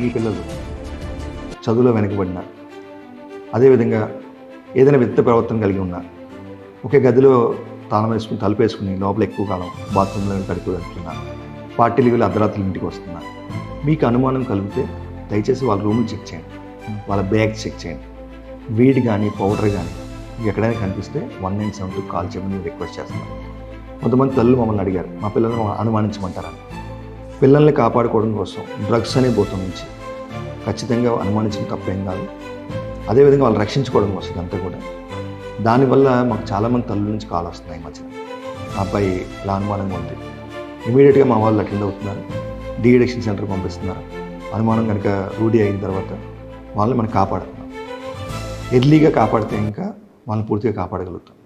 మీ పిల్లలు చదువులో వెనకబడిన అదేవిధంగా ఏదైనా విత్త ప్రవర్తన కలిగి ఉన్నారు ఒకే గదిలో తాళం వేసుకుని తలుపు వేసుకుని లోపల ఎక్కువ కాలం బాత్రూంలో గడిపోతున్నా పార్టీలు వీళ్ళు అర్ధరాత్రులు ఇంటికి వస్తున్నా మీకు అనుమానం కలిగితే దయచేసి వాళ్ళ రూములు చెక్ చేయండి. వాళ్ళ బ్యాగ్ చెక్ చేయండి. వీడ్ కానీ పౌడర్ కానీ ఎక్కడైనా కనిపిస్తే one nine seven two call చేయమని రిక్వెస్ట్ చేస్తున్నాను కొంతమంది తల్లు మమ్మల్ని అడిగారు మా పిల్లలు అనుమానించమంటారా? పిల్లల్ని కాపాడుకోవడం కోసం డ్రగ్స్ అనే భూతం నుంచి ఖచ్చితంగా అనుమానించిన తప్పేం కాదు. అదేవిధంగా వాళ్ళు రక్షించుకోవడం కోసం అంతా కూడా. దానివల్ల మాకు చాలామంది తల్లుల నుంచి కాల్ వస్తున్నాయి ఈ మధ్యన అబ్బాయి ఇలా అనుమానంగా ఉంది ఇమీడియట్గా మా వాళ్ళు అటెండ్ అవుతున్నారు. డీఎడిక్షన్ సెంటర్ పంపిస్తున్నారు. అనుమానం కనుక రూఢి అయిన తర్వాత వాళ్ళని మనం కాపాడుతున్నాం ఎర్లీగా కాపాడితే ఇంకా వాళ్ళని పూర్తిగా కాపాడగలుగుతాం.